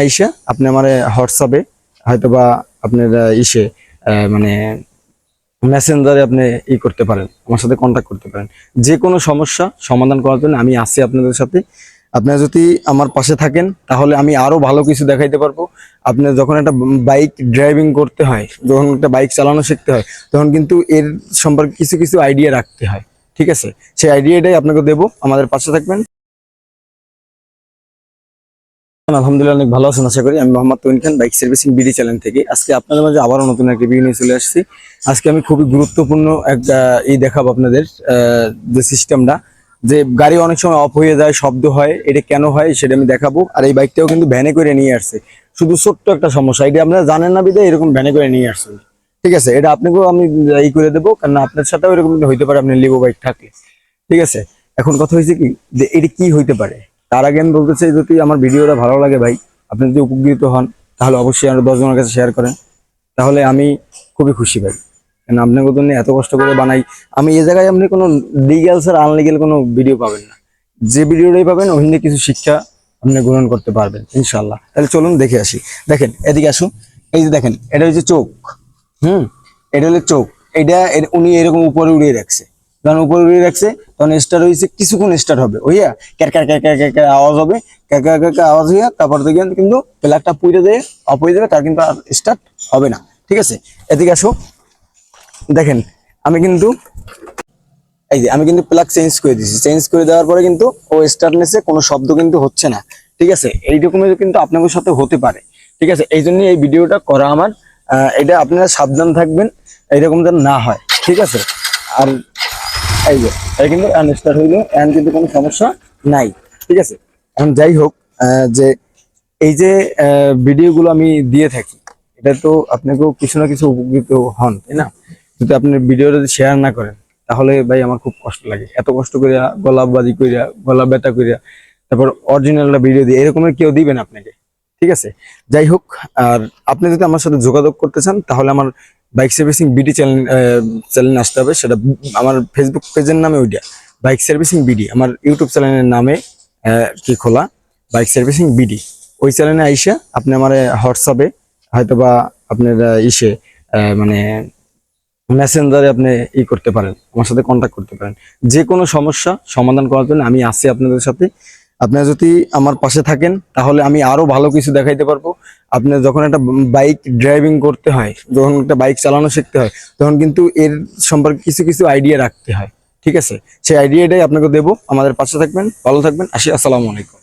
আইসা আপনি আমার হোয়াটসঅ্যাপে হয়তো বা আপনার ইসে মানে মেসেঞ্জারে আপনি ই করতে পারেন, আমার সাথে কন্ট্যাক্ট করতে পারেন। যে কোনো সমস্যা সমাধান করার জন্য আমি আছি আপনাদের সাথে। আপনারা যদি আমার পাশে থাকেন, তাহলে আমি আরও ভালো কিছু দেখাইতে পারব। আপনার যখন একটা বাইক ড্রাইভিং করতে হয়, যখন একটা বাইক চালানো শিখতে হয়, তখন কিন্তু এর সম্পর্কে কিছু কিছু আইডিয়া রাখতে হয়। ঠিক আছে? সেই আইডিয়াটাই আপনাকে দেবো। আমাদের পাশে থাকবেন। আলহামদুলিল্লাহ অনেক ভালো আছেন, আশা করি। আমি Mohammad Tain Khan, bike servicing BD channel থেকে। আজকে আপনাদের মাঝে আবারও নতুন একটা ভিডিও নিয়ে চলে আসছি। আজকে আমি খুবই গুরুত্বপূর্ণ একটা ই দেখাবো আপনাদের যে সিস্টেমটা যে গাড়ি অনেক সময় অফ হয়ে যায়, শব্দ হয়, এটা কেন হয় সেটা আমি দেখাবো। আর এই বাইকটাও কিন্তু ভ্যানে করে নিয়ে আসছে। শুধু ছোট্ট একটা সমস্যা, এটা আপনারা জানেন না বিদে এরকম ভ্যানে করে নিয়ে আসছেন। ঠিক আছে? এটা আপনাকেও আমি ই করে দেবো কারণ আপনার সাথেও এরকম হইতে পারে আপনার লিভো বাইক থাকলে। ঠিক আছে? এখন কথা হয়েছে কি, যে এটা কি হইতে পারে? তার আগে আমি বলতে চাই যদি আমার ভিডিওটা ভালো লাগে ভাই, আপনি যদি উপকৃত হন, তাহলে অবশ্যই আরও দশজনের কাছে শেয়ার করেন। তাহলে আমি খুবই খুশি ভাই। কেন আপনার জন্য এত কষ্ট করে বানাই, আমি এ জায়গায় আপনি কোনো লিগ্যালস আর আনলিগ্যাল কোনো ভিডিও পাবেন না। যে ভিডিওটাই পাবেন, ওখানে কিছু শিক্ষা আপনি গ্রহণ করতে পারবেন ইনশাল্লাহ তাহলে চলুন দেখে আসি। দেখেন, এদিকে আসুন। এই যে দেখেন, এটা হচ্ছে চোখ। হুম, এটা হলো চোখ। এটা উনি এরকম উপরে উড়িয়ে রাখছে। যখন উপরে উড়িয়ে রাখছে, তখন স্টার্ট হয়েছে কিছুক্ষণ স্টার্ট হবে। ওইয়া ক্যার ক্যার ক্যার আওয়াজ হবে, ক্যার ক্যার ক্যার আওয়াজ হইয়া তারপর থেকে কিন্তু প্লাগটা পুড়ে দিয়ে অফ হয়ে যাবে, তার কিন্তু আর স্টার্ট হবে না। ঠিক আছে? এদিকে আসো। দেখেন, আমি কিন্তু, এই যে, আমি কিন্তু প্লাগ চেঞ্জ করে দিয়েছি। চেঞ্জ করে দেওয়ার পরে কিন্তু ও স্টার্টনেসে কোনো শব্দ কিন্তু হচ্ছে না। ঠিক আছে? এইরকমের কিন্তু আপনাদের সাথে হতে পারে। ঠিক আছে? এই জন্যই এই ভিডিওটা করা আমার। এটা আপনারা সাবধান থাকবেন, এইরকম যেন না হয়। ঠিক আছে? আর এই যে এই কিন্তু স্টার্ট হইল, এখন কিন্তু কোনো সমস্যা নাই। ঠিক আছে? এখন যাই হোক যে এই যে ভিডিওগুলো আমি দিয়ে থাকি, এটা তো আপনাকেও কিছু না কিছু উপকৃত হন, তাই না? যদি আপনি ভিডিওটা যদি শেয়ার না করেন, তাহলে ভাই আমার খুব কষ্ট লাগে। এত কষ্ট করিয়া গলা বাজি করিয়া, গলা ব্যথা করিয়া, তারপর অরিজিনালটা ভিডিও দিয়ে এরকমের কেউ দিবেন আপনাকে। ঠিক আছে? যাই হোক, আর আপনি যদি আমার সাথে যোগাযোগ করতে চান, তাহলে আমার bike servicing BD channel channel আসতে হবে। সেটা আমার ফেসবুক পেজের নামে ওইটা। বাইক সার্ভিসিং বিডি আমার ইউটিউব চ্যানেলের নামে কি খোলা? বাইক সার্ভিসিং বিডি ওই চ্যানেলে আইসা আপনি আমার হোয়াটসঅ্যাপে হয়তো বা আপনার ইসে মানে মেসেঞ্জারে আপনি ই করতে পারেন। আমার সাথে কন্ট্যাক্ট করতে পারেন। যে কোনো সমস্যা সমাধান করার জন্য আমি আছি আপনাদের সাথে। আপনারা যদি আমার পাশে থাকেন, তাহলে আমি আরও ভালো কিছু দেখাইতে পারব। আপনার যখন একটা বাইক ড্রাইভিং করতে হয়, যখন একটা বাইক চালানো শিখতে হয়, তখন কিন্তু এর সম্পর্কে কিছু কিছু আইডিয়া রাখতে হয়। ঠিক আছে? সেই আইডিয়াটাই আপনাকে দেবো। আমাদের পাশে থাকবেন, ভালো থাকবেন। আসি, আসসালামু আলাইকুম।